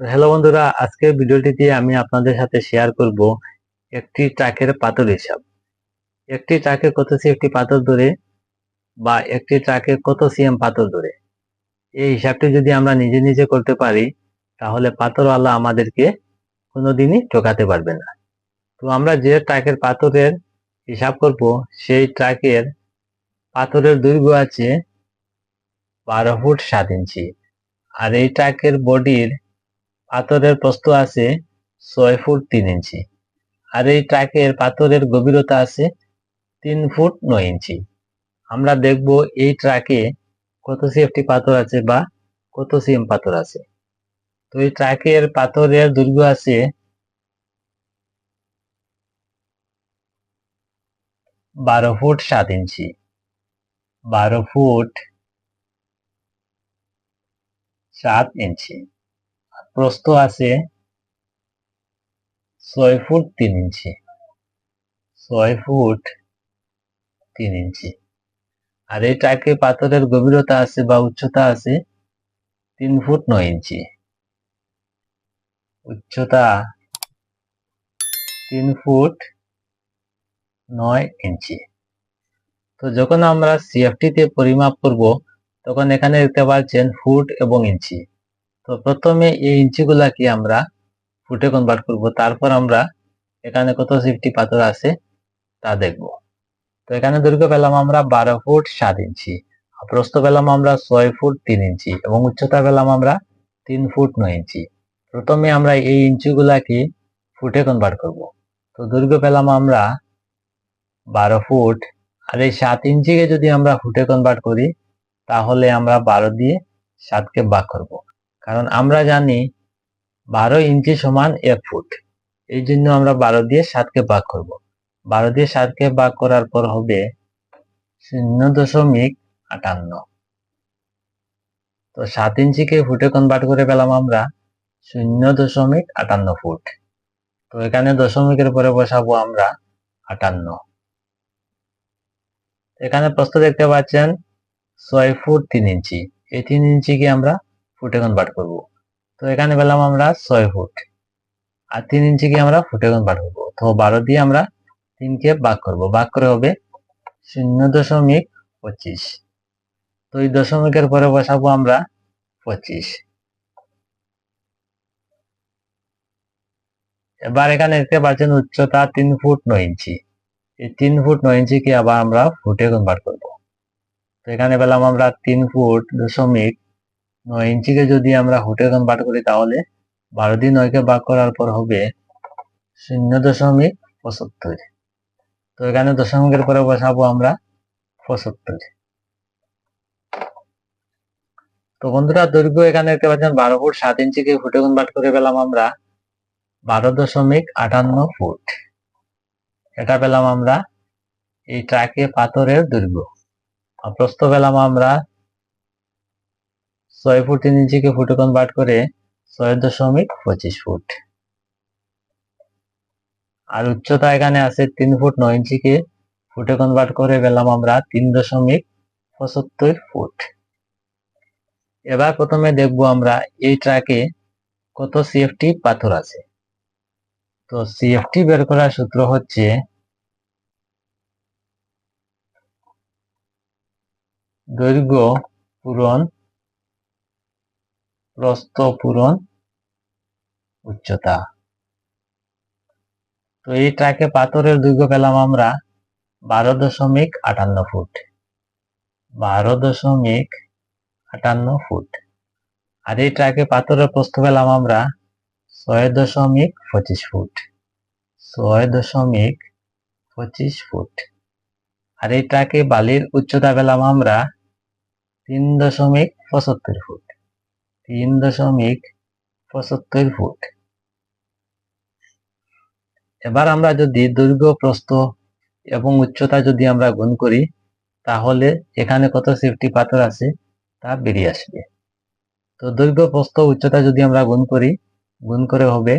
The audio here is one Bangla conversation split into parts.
তো হ্যালো বন্ধুরা আজকের ভিডিওটিতে আমি আপনাদের সাথে শেয়ার করব একটি ট্রাকের পাথর হিসাব। একটি ট্রাকে কত একটি পাথর ধরে বা একটি ট্রাকে কত সিএম পাথর ধরে? এই হিসাবটি যদি আমরা নিজে নিজে করতে পারি, তাহলে পাথরওয়ালা আমাদেরকে কোনোদিনই ঠকাতে পারবে না। তো আমরা যে ট্রাকের পাথরের হিসাব করব, সেই ট্রাকের পাথরের দৈর্ঘ্য আছে বারো ফুট সাত ইঞ্চি। আর এই ট্রাকের বডির পাথরের প্রস্থ আছে ছয় ফুট তিন ইঞ্চি। আর এই ট্রাকের পাথরের গভীরতা আছে তিন ফুট নয় ইঞ্চি। আমরা দেখব এই ট্রাকে কত সিএফটি পাথর আছে বা কত সিএম পাথর আছে। তো এই ট্রাকের পাথরের দৈর্ঘ্য আছে বারো ফুট সাত ইঞ্চি। বারো ফুট সাত ইঞ্চি। প্রস্থ আছে ছয় ফুট তিন ইঞ্চি। ছয় ফুট তিন ইঞ্চি। আর এই ট্রাকে পাথরের গভীরতা আছে বা উচ্চতা আছে তিন ফুট নয় ইঞ্চি। উচ্চতা তিন ফুট নয় ইঞ্চি। তো যখন আমরা সিএফটিতে পরিমাপ করব, তখন এখানে দেখতে পাচ্ছেন ফুট এবং ইঞ্চি। তো প্রথমে এই ইঞ্চিগুলাকে আমরা ফুটে কনভার্ট করব। তারপর আমরা এখানে কত সিফটি পাথর আছে তা দেখব। তো এখানে দৈর্ঘ্য পেলাম আমরা বারো ফুট সাত ইঞ্চি, প্রস্থ পেলাম আমরা ছয় ফুট তিন ইঞ্চি এবং উচ্চতা পেলাম আমরা তিন ফুট নয় ইঞ্চি। প্রথমে আমরা এই ইঞ্চিগুলাকে ফুটে কনভার্ট করব। তো দৈর্ঘ্য পেলাম আমরা বারো ফুট আর এই সাত ইঞ্চিকে যদি আমরা ফুটে কনভার্ট করি তাহলে আমরা বারো দিয়ে সাতকে ভাগ করব। কারণ আমরা জানি বারো ইঞ্চি সমান এক ফুট। এই জন্য আমরা বারো দিয়ে সাতকে ভাগ করব। বারো দিয়ে সাতকে ভাগ করার পর হবে শূন্য দশমিক আটান্ন। তো সাত ইঞ্চিকে ফুটে কনভার্ট করে পেলাম আমরা শূন্য দশমিক আটান্ন ফুট। তো এখানে দশমিকের পরে বসাবো আমরা আটান্ন। এখানে প্রশ্ন দেখতে পাচ্ছেন, ছয় ফুট তিন ইঞ্চি। এই তিন ইঞ্চিকে আমরা ফুটে কনভার্ট করব। তো এখানে পেলাম আমরা ছয় ফুট। আর তিন ইঞ্চিকে আমরা ফুটে কনভার্ট করব? তো বারো দিয়ে আমরা তিনকে ভাগ করব। ভাগ করে হবে শূন্য দশমিক পঁচিশ। তো এই দশমিকের পরে বসাবো আমরা পঁচিশ। এবার এখানে দেখতে পাচ্ছেন উচ্চতা তিন ফুট নয় ইঞ্চি। এই তিন ফুট নয় ইঞ্চিকে আবার আমরা ফুটে কনভার্ট করব। তো এখানে পেলাম আমরা তিন ফুট দশমিক নয় ইঞ্চিকে যদি আমরা ফুটে কনভার্ট করি তাহলে বারো দিন নয়কে ভাগ করার পর হবে শূন্য দশমিক পঁচাত্তর। তো এখানে দশমিকের পরে বসাবো আমরা পঁচাত্তর। তো বন্ধুরা দৈর্ঘ্য এখানে দেখতে পাচ্ছেন বারো ফুট সাত ইঞ্চিকে ফুটে কনভার্ট করে পেলাম আমরা বারো দশমিক আটান্ন ফুট। এটা পেলাম আমরা এই ট্রাকে পাথরের দৈর্ঘ্য। প্রস্থ পেলাম আমরা ছয় ফুট তিন ইঞ্চিকে ফুটে কনভার্ট করে ছয় দশমিক পঁচিশ ফুট। আর উচ্চতা এখানে আছে তিন ফুট নয় ইঞ্চিকে ফুটে কনভার্ট করে পেলাম আমরা তিন দশমিক পঁচাত্তর ফুট। এবার প্রথমে দেখব আমরা এই ট্রাকে কত সিএফটি পাথর আছে। তো সিএফটি বের করার সূত্র হচ্ছে দৈর্ঘ্য পূরণ প্রস্থ পূরণ উচ্চতা। তো এই ট্রাকে পাথরের দৈর্ঘ্য পেলাম আমরা বারো দশমিক আটান্ন ফুট। বারো দশমিক আটান্ন ফুট। আর এই ট্রাকে পাথরের প্রস্থ পেলাম আমরা ছয় দশমিক পঁচিশ ফুট। ছয় দশমিক পঁচিশ ফুট। আর এই ট্র্যাকে বালির উচ্চতা পেলাম আমরা তিন দশমিক পঁচাত্তর ফুট। তিন দশমিক পঁচাত্তর ফুট। এবার আমরা যদি দৈর্ঘ্য, প্রস্থ এবং উচ্চতা যদি আমরা গুণ করি, তাহলে এখানে কত সেফটি পাথর আছে তা বেরিয়ে আসবে। তো দৈর্ঘ্য, প্রস্থ, উচ্চতা যদি আমরা গুণ করি, গুণ করে হবে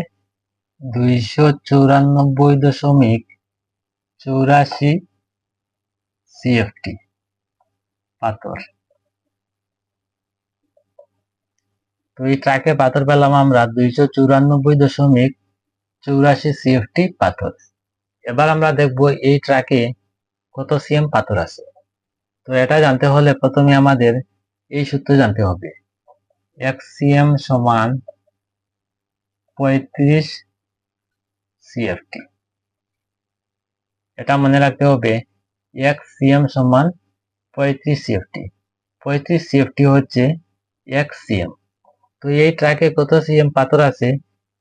দুইশো চৌরানব্বই দশমিক চৌরাশি সিএফটি পাথর। তো এই ট্রাকে পাথর পেলাম আমরা দুইশো চুরানব্বই দশমিক চৌরাশি সিএফটি পাথর। এবার আমরা দেখব এই ট্রাকে কত সিএম পাথর আছে। তো এটা জানতে হলে প্রথমে আমাদের এই সূত্র জানতে হবে। এক সিএম সমান পঁয়ত্রিশ সিএফটি এটা মনে রাখতে হবে, এক সিএম সমান পঁয়ত্রিশ সিএফটি পঁয়ত্রিশ সিএফটি হচ্ছে এক সিএম তো এই ট্রাকে কত সিএম পাথর আছে,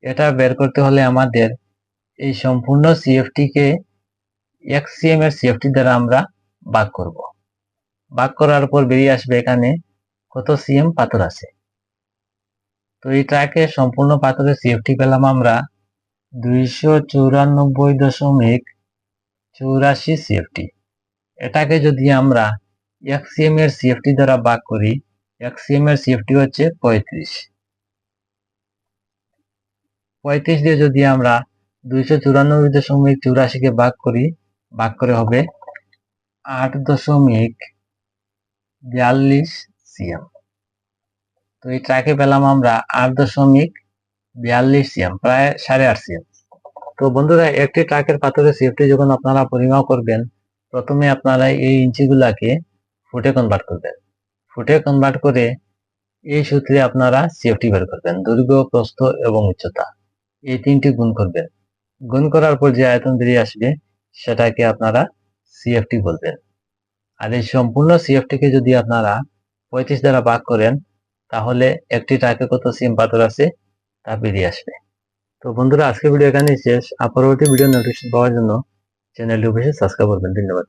এটা বের করতে হলে আমাদের এই সম্পূর্ণ সিএফটি কে এক সিএম এর সিএফটি দ্বারা আমরা ভাগ করব। ভাগ করার পর বেরিয়ে আসবে এখানে কত সিএম পাথর আছে। তো এই ট্রাকে সম্পূর্ণ পাথরের সিএফটি পেলাম আমরা দুইশো চৌরানব্বই দশমিক চৌরাশি সিএফটি এটাকে যদি আমরা এক সিএম এর সিএফটি দ্বারা ভাগ করি এক সিএম এর সিএফটি হচ্ছে পঁয়ত্রিশ। পঁয়ত্রিশ দিয়ে যদি আমরা দুইশো চুরানব্বই দশমিক চৌরাশিকে ভাগ করি, ভাগ করে হবে আট দশমিক বিয়াল্লিশ সিএম তো এই ট্রাকে পেলাম আমরা আট দশমিক বিয়াল্লিশ সিএম প্রায় সাড়ে আট সিএম তো বন্ধুরা, একটি ট্রাকের পাথরের সিএফটি যখন আপনারা পরিমাপ করবেন, প্রথমে আপনারা এই ইঞ্চিগুলাকে ফুটে কনভার্ট করবেন। ফুটে কনভার্ট করে এই সূত্রে আপনারা সিএফটি বের করবেন। দৈর্ঘ্য প্রস্থ এবং উচ্চতা। এই তিনটি গুণ করবেন। গুণ করার পর যে আয়তন বেরিয়ে আসবে, সেটাকে আপনারা সিএফটি বলবেন। আর এই সম্পূর্ণ সিএফটিকে যদি আপনারা পঁয়ত্রিশ দ্বারা ভাগ করেন, তাহলে একটি ট্রাকে কত সিম পাথর আছে, তা বেরিয়ে আসবে। তো বন্ধুরা, আজকের ভিডিও এখানেই শেষ। আর পরবর্তী ভিডিও নোটিফিকেশন পাওয়ার জন্য চ্যানেলটি অবশ্যই সাবস্ক্রাইব করবেন। ধন্যবাদ।